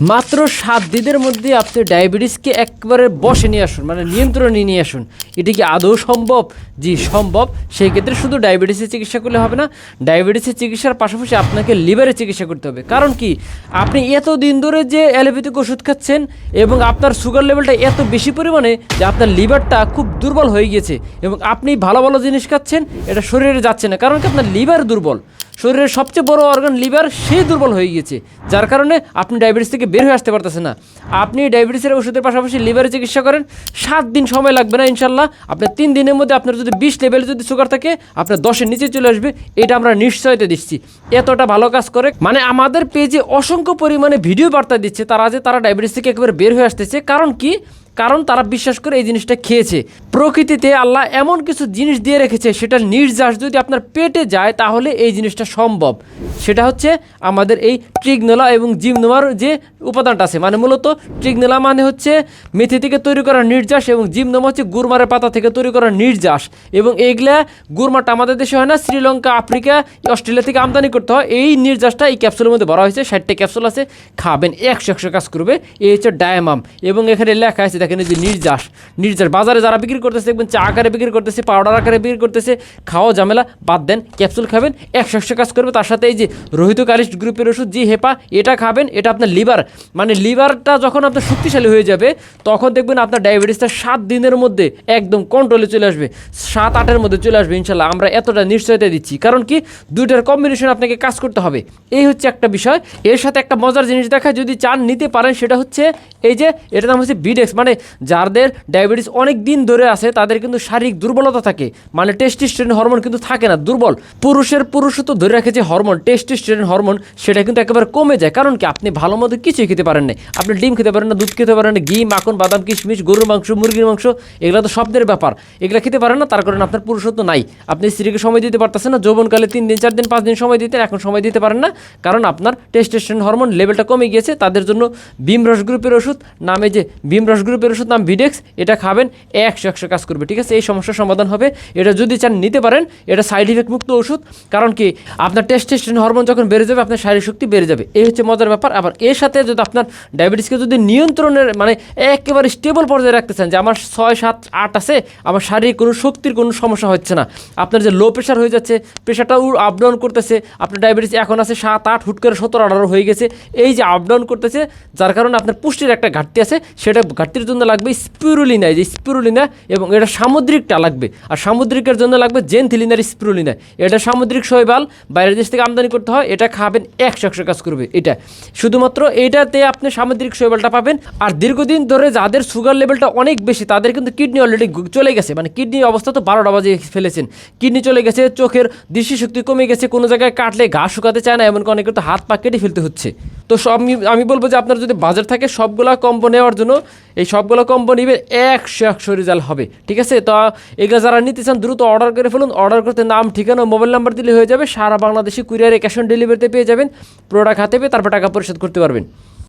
মাত্র সাত দিনের মধ্যে আপনি ডায়াবেটিসকে একবারে বসে নিয়ে আসুন মানে নিয়ন্ত্রণে নিয়ে আসুন। এটা কি আদৌ সম্ভব? জি, সম্ভব। সেই ক্ষেত্রে শুধু ডায়াবেটিসের চিকিৎসা করলে হবে না, ডায়াবেটিসের চিকিৎসার পাশাপাশি আপনাকে লিভারের চিকিৎসা করতে হবে। কারণ কি? আপনি এত দিন ধরে যে অ্যালোপ্যাথিক ওষুধ খাচ্ছেন এবং আপনার সুগার লেভেলটা এত বেশি পরিমাণে যে আপনার লিভারটা খুব দুর্বল হয়ে গিয়েছে এবং আপনি ভালো ভালো জিনিস খাচ্ছেন, এটা শরীরে যাচ্ছে না। কারণ কি? আপনার লিভার দুর্বল। শরীরের সবচেয়ে বড় অর্গান লিভার, সে দুর্বল হয়ে গিয়েছে। যার কারণে আপনি ডায়াবেটিস থেকে বের হয়ে আসতে পারতেছেন না। আপনি ডায়াবেটিসের ওষুধের পাশাপাশি লিভারের চিকিৎসা করেন, সাত দিন সময় লাগবে না ইনশাল্লাহ। আপনার তিন দিনের মধ্যে আপনার যদি বিশ লেভেলে যদি সুগার থাকে, আপনার দশের নিচে চলে আসবে, এটা আমরা নিশ্চয়তা দিচ্ছি। এতটা ভালো কাজ করে মানে আমাদের পেজে অসংখ্য পরিমাণে ভিডিও বার্তা দিচ্ছে, তারা যে তারা ডায়াবেটিস থেকে একেবারে বের হয়ে আসতেছে, কারণ কি? কারণ তারা বিশ্বাস করে এই জিনিসটা খেয়েছে। প্রকৃতিতে আল্লাহ এমন কিছু জিনিস দিয়ে রেখেছে সেটা নির্যাস যদি আপনার পেটে যায়, তাহলে এই জিনিসটা সম্ভব। সেটা হচ্ছে আমাদের এই ট্রিগনোলা এবং জিমনোমার যে উপাদানটা আছে মানে মূলত ট্রিগনোলা মানে হচ্ছে মেথি থেকে তৈরি করা নির্যাস এবং জিমনোমা হচ্ছে গুরমারের পাতা থেকে তৈরি করা নির্যাস। এবং এইগুলা গুরমাটা আমাদের দেশে হয় না, শ্রীলঙ্কা, আফ্রিকা, অস্ট্রেলিয়া থেকে আমদানি করতে হয়। এই নির্যাসটা এই ক্যাপসুলের মধ্যে ভরা হয়েছে, ষাটটা ক্যাপসুল আছে, খাবেন, একশো একশো কাজ করবে, এই হচ্ছে ডায়ামাম। এবং এখানে লেখা আছে দেখেন এই যে নির্যাস নির্যাস। বাজারে যারা বিক্রি করতেছে, দেখবেন চা আকারে বিক্রি করতেছে, পাউডার আকারে বিক্রি করতেছে, খাওয়া ঝামেলা, বাদ দেন, ক্যাপসুল খাবেন, একশো একশো কাজ করবে। তার সাথে এই যে রোহিত কালিস্ট গ্রুপের ওষুধ, জি হেপা, এটা খাবেন, এটা আপনার লিভার। মানে লিভারটা যখন আপনার শক্তিশালী হয়ে যাবে, তখন দেখবেন আপনার ডায়াবেটিসটা সাত দিনের মধ্যে একদম কন্ট্রোলে চলে আসবে। সাত আটের মধ্যে চলে আসবে, ইনশাল্লাহ। আমরা এতটা নিশ্চয়তা দিচ্ছি। কারণ কি? দুইটার কম্বিনেশন আপনাকে কাজ করতে হবে। এই হচ্ছে একটা বিষয়। এর সাথে একটা মজার জিনিস দেখা, যদি চান, নিতে পারেন, সেটা হচ্ছে এই যে, এটার নাম হচ্ছে বিডেক্স মানে যাদের ডায়াবেটিস অনেক দিন ধরে আছে, তাদের কিন্তু শারীরিক দুর্বলতা থাকে। মানে টেস্টিস্টেরিন হরমোন কিন্তু থাকে না, দুর্বল। পুরুষের পুরুষত্ব ধরে রাখে যে হরমোন টেস্টিস্টেরিন হরমোন সেটা কিন্তু একেবারে কমে যায়। কারণ কি? আপনি ভালো মতো কিছুই খেতে পারেন না আপনি ডিম খেতে পারেন না, দুধ খেতে পারেন না, ঘি, মাখন, বাদাম, কিশমিশ, গরুর মাংস, মুরগির মাংস, এগুলো তো স্বপ্নের ব্যাপার। এগুলো খেতে পারেন না, তার কারণে আপনার পুরুষত্ব নাই। আপনি স্ত্রীকে সময় দিতে পারতেছেন না, যৌবনকালে তিন দিন, চার দিন, পাঁচ দিন সময় দিতেন, এখন সময় দিতে পারেন না। কারণ আপনার টেস্টেস্টেরন হরমোন লেভেলটা কমে গিয়েছে, তাদের জন্য ভীমরস গ্রুপের ওষুধ, নামে যে ভীমরস গ্রুপের ওষুধ নাম ভিডেক্স এটা খাবেন, একশো একশো কাজ করবে, ঠিক আছে? এই সমস্যার সমাধান হবে। এটা যদি চান নিতে পারেন, এটা সাইড ইফেক্ট মুক্ত ওষুধ। কারণ কি? আপনার টেস্টেস্টেরন হরমোন যখন বেড়ে যাবে, আপনার শারীরিক শক্তি বেড়ে যাবে। এই হচ্ছে মজার ব্যাপার। আবার এর সাথে যদি আপনার ডায়াবেটিসকে যদি নিয়ন্ত্রণের মানে একেবারে স্টেবল পর্যায়ে রাখতে চান, যে আমার ছয়, সাত, আট আছে, আমার শারীরিক কোনো শক্তির কোনো সমস্যা হচ্ছে না। আপনার যে লো প্রেশার হয়ে যাচ্ছে প্রেশারটাও আপ ডাউন করতেছে, আপনার ডায়াবেটিস এখন আছে সাত, আট, হুট করে সতেরো, আঠারো হয়ে গেছে। এই যে আপ ডাউন করতেছে, যার কারণে আপনার পুষ্টির একটা ঘাটতি আছে, সেটা ঘাটতির জন্য লাগবে স্পিরুলিনা যে স্পিরুলিনা এবং এটা সামুদ্রিকটা লাগবে। আর সামুদ্রিকের জন্য লাগবে জেনথিলিনার স্পিরুলিনা। এটা সামুদ্রিক শৈবাল, বাইরের দেশ থেকে আমদানি করতে হয়, এটা খাবেন একশো একশো কাজ করবে এটা। শুধুমাত্র এইটাতে আপনি সামুদ্রিক শৈবালটা পাবেন, আর দীর্ঘদিন ধরে যাদের সুগার লেভেলটা অনেক বেশি, তাদের কিন্তু কিডনি অলরেডি চলে গেছে। মানে কিডনির অবস্থা তো বারোটা বাজে ফেলেছেন। কিডনি চলে গেছে, চোখের দৃষ্টিশক্তি কমে গেছে, কোনো জায়গায় কাটলে ঘা শুকাতে চায় না, এমনকি অনেকের তো হাত পা কেটে ফেলতে হচ্ছে। তো সব আমি- বলব যে আপনার যদি বাজার থাকে, সবগুলা কম্বো নেওয়ার জন্য এই সবগুলো কম্বো নিবে একশো একশো রেজাল্ট হবে, ঠিক আছে? তো এগুলো যারা নিতে চান, দ্রুত অর্ডার করে ফেলুন। অর্ডার করতে নাম, ঠিকানা মোবাইল নাম্বার দিলে হয়ে যাবে, সারা বাংলাদেশে কুরিয়ারে ক্যাশ অন ডেলিভারিতে পেয়ে যাবেন প্রোডাক্ট হাতে পেয়ে তারপর টাকা পরিশোধ করতে পারবেন।